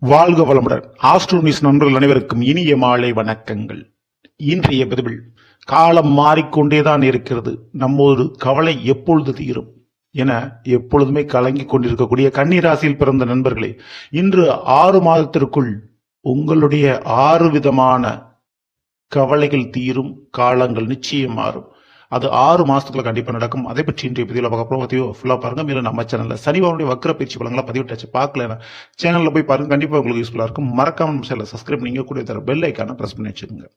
வாழ்க வளமுடன். ஆஸ்ட்ரோனிஸ் நண்பர்கள் அனைவருக்கும் இனிய மாலை வணக்கங்கள். இன்றைய பதிவில் காலம் மாறிக்கொண்டேதான் இருக்கிறது. நம்மோடு கவலை எப்பொழுது தீரும் என எப்பொழுதுமே கலங்கிக் கொண்டிருக்கக்கூடிய கன்னிராசியில் பிறந்த நண்பர்களே இன்று ஆறு மாதத்திற்குள் உங்களுடைய ஆறு விதமான கவலைகள் தீரும் காலங்கள் நிச்சயம் மாறும். அது ஆறு மாசத்துக்குள்ள கண்டிப்பா நடக்கும். அதை பற்றி இன்றைய பதிவில் பார்க்க போறோம் பதிவு ஃபுல்லா பாருங்க. மேலும் நம்ம சேனல்ல சனிவாருடைய வக்கர பயிற்சி பலங்களை பதிவிட்டாச்சு. பார்க்கல சேனல்ல போய் பாருங்க. கண்டிப்பா உங்களுக்கு யூஸ்ஃபுல்லா இருக்கும். மறக்காம நம்ம சேனலை சப்ஸ்கிரைப் நீங்க கூட தர பெல் ஐக்கான பிரஸ் பண்ணி வச்சுக்கோங்க.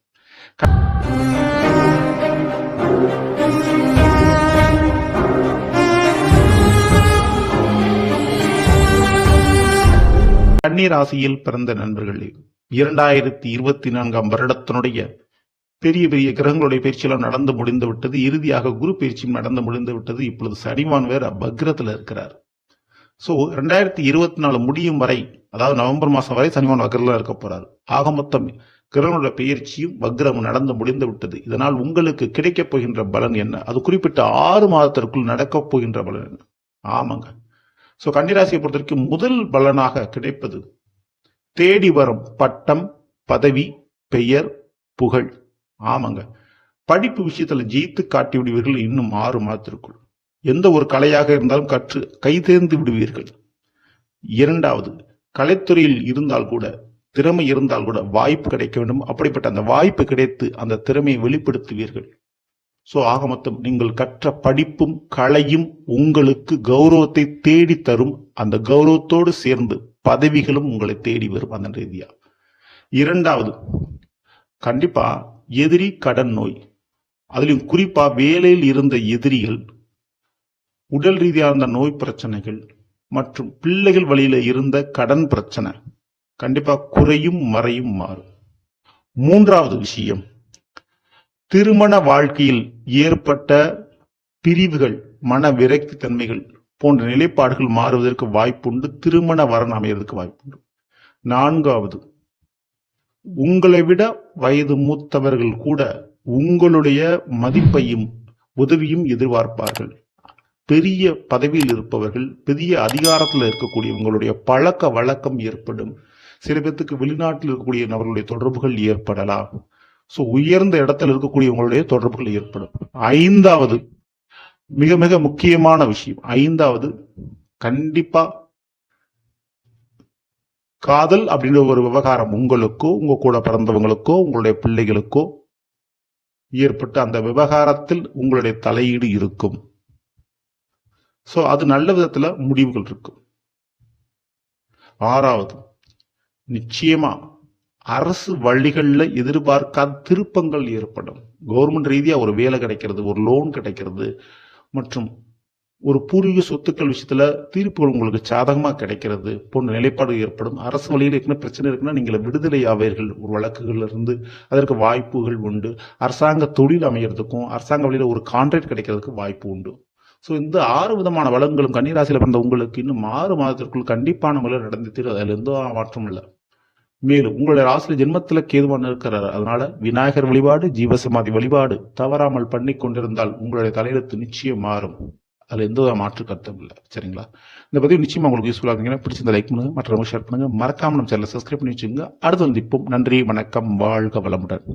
கன்னிராசியில் பிறந்த நண்பர்களே இரண்டாயிரத்தி இருபத்தி நான்காம் வருடத்தினுடைய பெரிய பெரிய கிரகங்களுடைய பயிற்சியெல்லாம் நடந்து முடிந்து விட்டது. இறுதியாக குரு பயிற்சியும் நடந்து முடிந்து விட்டது. இப்பொழுது சனிவான் வேற பக்ரத்தில் இருக்கிறார். ஸோ ரெண்டாயிரத்தி இருபத்தி நாலு முடியும் வரை அதாவது நவம்பர் மாதம் வரை சனிவான் வக்ரில் இருக்க போறார். ஆக மொத்தம் கிரகனுடைய பயிற்சியும் வக்ரம் நடந்து முடிந்து விட்டது. இதனால் உங்களுக்கு கிடைக்கப் போகின்ற பலன் என்ன? அது குறிப்பிட்ட ஆறு மாதத்திற்குள் நடக்கப் போகின்ற பலன் என்ன? ஆமாங்க. ஸோ கன்னிராசியை பொறுத்த வரைக்கும் முதல் பலனாக கிடைப்பது தேடி வரும் பட்டம் பதவி பெயர் புகழ். ஆமாங்க. படிப்பு விஷயத்துல ஜெயித்து காட்டி விடுவீர்கள் இன்னும் ஆறு மாதத்திற்குள். எந்த ஒரு கலையாக இருந்தாலும் கற்று கைதேர்ந்து விடுவீர்கள். இரண்டாவது கலைத்துறையில் இருந்தால் கூட திறமை இருந்தால் கூட வாய்ப்பு கிடைக்க வேண்டும். அப்படிப்பட்ட அந்த வாய்ப்பு கிடைத்து அந்த திறமையை வெளிப்படுத்துவீர்கள். சோ ஆக மொத்தம் நீங்கள் கற்ற படிப்பும் கலையும் உங்களுக்கு கௌரவத்தை தேடி தரும் அந்த கௌரவத்தோடு சேர்ந்து பதவிகளும் உங்களை தேடி வரும் அந்த ரீதியா. இரண்டாவது கண்டிப்பா எதிரி கடன் நோய். அதிலும் குறிப்பா வேலையில் இருந்த எதிரிகள் உடல் ரீதியாக இருந்த நோய் பிரச்சனைகள் மற்றும் பிள்ளைகள் வழியில இருந்த கடன் பிரச்சனை கண்டிப்பா குறையும் மறையும் மாறும். மூன்றாவது விஷயம் திருமண வாழ்க்கையில் ஏற்பட்ட பிரிவுகள் மன விரக்தி தன்மைகள் போன்ற நிலைப்பாடுகள் மாறுவதற்கு வாய்ப்புண்டு திருமண வரன் அமைவதற்கு வாய்ப்புண்டு. நான்காவது உங்களை விட வயது மூத்தவர்கள் கூட உங்களுடைய மதிப்பையும் உதவியும் எதிர்பார்ப்பார்கள். பெரிய பதவியில் இருப்பவர்கள் பெரிய அதிகாரத்தில் இருக்கக்கூடியவங்களுடைய பழக்க வழக்கம் ஏற்படும். சில பேர்த்துக்கு வெளிநாட்டில் இருக்கக்கூடிய நபர்களுடைய தொடர்புகள் ஏற்படலாம். ஸோ உயர்ந்த இடத்துல இருக்கக்கூடியவங்களுடைய தொடர்புகள் ஏற்படும். ஐந்தாவது மிக மிக முக்கியமான விஷயம். ஐந்தாவது கண்டிப்பா காதல் அப்படின்ற ஒரு விவகாரம் உங்களுக்கோ உங்க கூட பிறந்தவங்களுக்கோ உங்களுடைய பிள்ளைகளுக்கோ ஏற்பட்டு அந்த விவகாரத்தில் உங்களுடைய தலையீடு இருக்கும். சோ அது நல்ல விதத்துல முடிவுகள் இருக்கும். ஆறாவது நிச்சயமா அரசு வழிகளில் எதிர்பார்க்காத திருப்பங்கள் ஏற்படும். கவர்மெண்ட் ரீதியா ஒரு வேலை கிடைக்கிறது ஒரு லோன் கிடைக்கிறது மற்றும் ஒரு பூர்வீக சொத்துக்கள் விஷயத்துல தீர்ப்புகள் உங்களுக்கு சாதகமாக கிடைக்கிறது போன்ற நிலைப்பாடு ஏற்படும். அரசு வழியில் இருக்கிற பிரச்சனை இருக்குன்னா நீங்கள் விடுதலை ஆவீர்கள். ஒரு வழக்குகள்ல இருந்து அதற்கு வாய்ப்புகள் உண்டு. அரசாங்க தொழில் அமைகிறதுக்கும் அரசாங்க வழியில் ஒரு கான்ட்ராக்ட் கிடைக்கிறதுக்கு வாய்ப்பு உண்டு. ஸோ இந்த ஆறு விதமான வளங்களும் கன்னிராசியில் பிறந்த உங்களுக்கு இன்னும் ஆறு மாதத்திற்குள் கண்டிப்பான முறையில் நடந்து தீரும் அதில் எந்த மாற்றம் இல்லை. மேலும் உங்களுடைய ராசியில் ஜென்மத்தில் கேதுவான் இருக்கிறார். அதனால விநாயகர் வழிபாடு ஜீவசமாதி வழிபாடு தவறாமல் பண்ணி கொண்டிருந்தால் உங்களுடைய தலையெழுத்து நிச்சயம் மாறும். அதில் எந்த ஒரு மாற்று கருத்தும் இல்லை. சரிங்களா? இந்த பதிவு நிச்சயமாக உங்களுக்கு யூஸ்ஃபுல்லாக இருந்தீங்கன்னா பிடிச்சிருந்த லைக் பண்ணுங்கள் மற்றவங்க ஷேர் பண்ணுங்கள் மறக்காமல் நம்ம சேனலை சப்ஸ்கிரைப் பண்ணி வச்சுங்க அடுத்து வந்து இப்போ நன்றி வணக்கம் வாழ்க வளமுடன்.